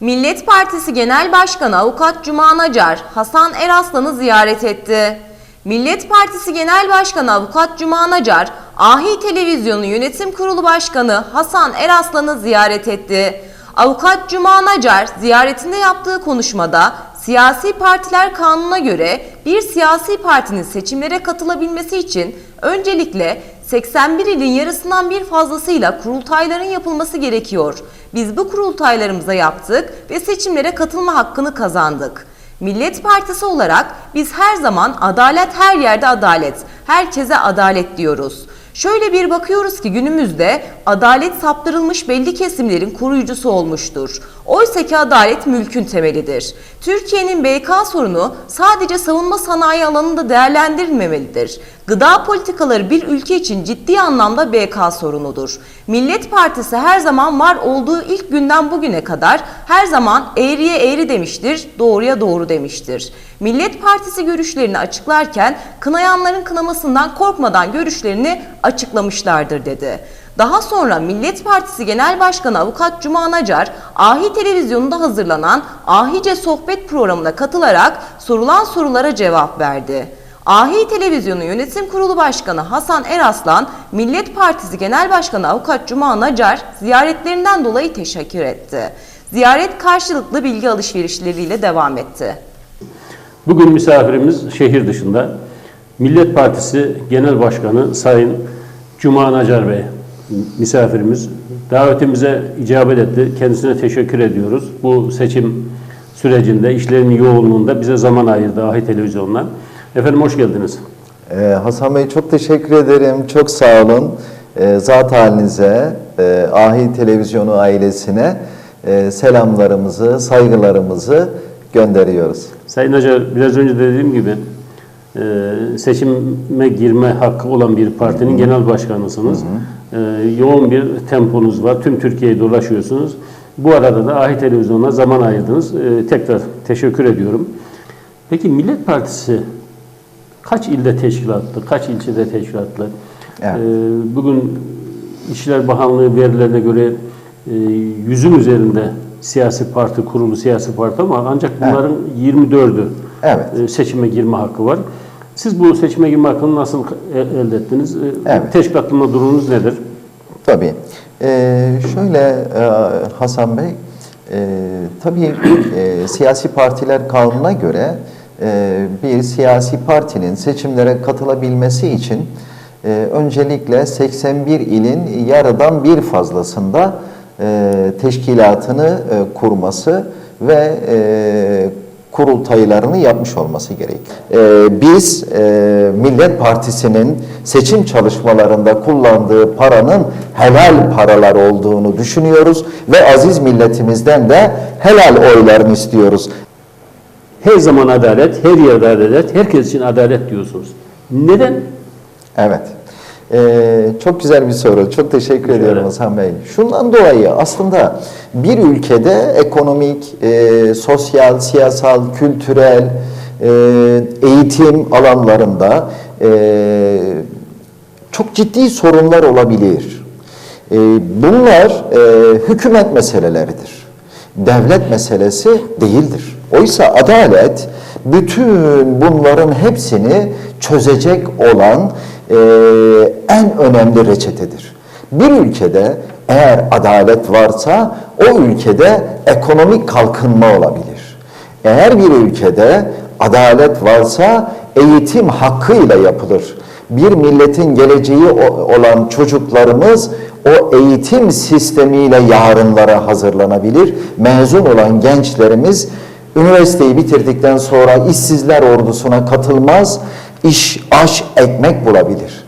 Millet Partisi Genel Başkanı Avukat Cuma Nacar, Hasan Eraslan'ı ziyaret etti. Millet Partisi Genel Başkanı Avukat Cuma Nacar, Ahi Televizyonu Yönetim Kurulu Başkanı Hasan Eraslan'ı ziyaret etti. Avukat Cuma Nacar ziyaretinde yaptığı konuşmada siyasi partiler kanuna göre bir siyasi partinin seçimlere katılabilmesi için öncelikle 81 ilin yarısından bir fazlasıyla kurultayların yapılması gerekiyor. Biz bu kurultaylarımıza yaptık ve seçimlere katılma hakkını kazandık. Millet Partisi olarak biz her zaman adalet her yerde adalet, herkese adalet diyoruz. Şöyle bir bakıyoruz ki günümüzde adalet saptırılmış belli kesimlerin koruyucusu olmuştur. Oysa ki adalet mülkün temelidir. Türkiye'nin BK sorunu sadece savunma sanayi alanında değerlendirilmemelidir. Gıda politikaları bir ülke için ciddi anlamda BK sorunudur. Millet Partisi her zaman var olduğu ilk günden bugüne kadar her zaman eğriye eğri demiştir, doğruya doğru demiştir. Millet Partisi görüşlerini açıklarken kınayanların kınamasından korkmadan görüşlerini açıklamışlardır dedi. Daha sonra Millet Partisi Genel Başkanı Avukat Cuma Nacar, Ahi Televizyonu'nda hazırlanan Ahice Sohbet programına katılarak sorulan sorulara cevap verdi. Ahi Televizyonu Yönetim Kurulu Başkanı Hasan Eraslan, Millet Partisi Genel Başkanı Avukat Cuma Nacar ziyaretlerinden dolayı teşekkür etti. Ziyaret karşılıklı bilgi alışverişleriyle devam etti. Bugün misafirimiz şehir dışında. Millet Partisi Genel Başkanı Sayın Cuma Nacar Bey misafirimiz. Davetimize icabet etti. Kendisine teşekkür ediyoruz. Bu seçim sürecinde, işlerinin yoğunluğunda bize zaman ayırdı Ahi Televizyon'dan. Efendim hoş geldiniz. Ee, Hasan Bey çok teşekkür ederim. Çok sağ olun. Ee, zat halinize, e, Ahi Televizyonu ailesine e, selamlarımızı, saygılarımızı gönderiyoruz. Sayın Nacar biraz önce de dediğim gibi e, seçime girme hakkı olan bir partinin genel başkanısınız. E, yoğun bir temponuz var. Tüm Türkiye'yi dolaşıyorsunuz. Bu arada da Ahi Televizyonu'na zaman ayırdınız. E, tekrar teşekkür ediyorum. Peki Millet Partisi kaç ilde teşkilatlı, kaç ilçede teşkilatlı? Evet. E, bugün İşler Bakanlığı verilerine göre e, yüzün üzerinde siyasi parti kurulu siyasi parti ama ancak bunların 24'ü Evet. e, seçime girme hakkı var. Siz bu seçime girme hakkını nasıl e- elde ettiniz? E, Evet. Teşkilatlanma durumunuz nedir? Tabii. Ee, şöyle e, Hasan Bey, e, tabii e, siyasi partiler kanununa göre e, bir siyasi partinin seçimlere katılabilmesi için e, öncelikle 81 ilin yarıdan bir fazlasında e, teşkilatını e, kurması ve e, kurultaylarını yapmış olması gerek. Ee, biz e, Millet Partisi'nin seçim çalışmalarında kullandığı paranın helal paralar olduğunu düşünüyoruz ve aziz milletimizden de helal oylarını istiyoruz. Her zaman adalet, her yerde adalet, herkes için adalet diyorsunuz. Neden? Evet. Ee, çok güzel bir soru. Çok teşekkür ediyorum ederim. Hasan Bey. Şundan dolayı aslında bir ülkede ekonomik, e, sosyal, siyasal, kültürel, e, eğitim alanlarında e, çok ciddi sorunlar olabilir. E, bunlar e, hükümet meseleleridir. Devlet meselesi değildir. Oysa adalet bütün bunların hepsini çözecek olan e, en önemli reçetedir. Bir ülkede eğer adalet varsa o ülkede ekonomik kalkınma olabilir. Eğer bir ülkede adalet varsa eğitim hakkıyla yapılır. Bir milletin geleceği olan çocuklarımız o eğitim sistemiyle yarınlara hazırlanabilir. Mezun olan gençlerimiz üniversiteyi bitirdikten sonra işsizler ordusuna katılmaz, iş, aş, ekmek bulabilir.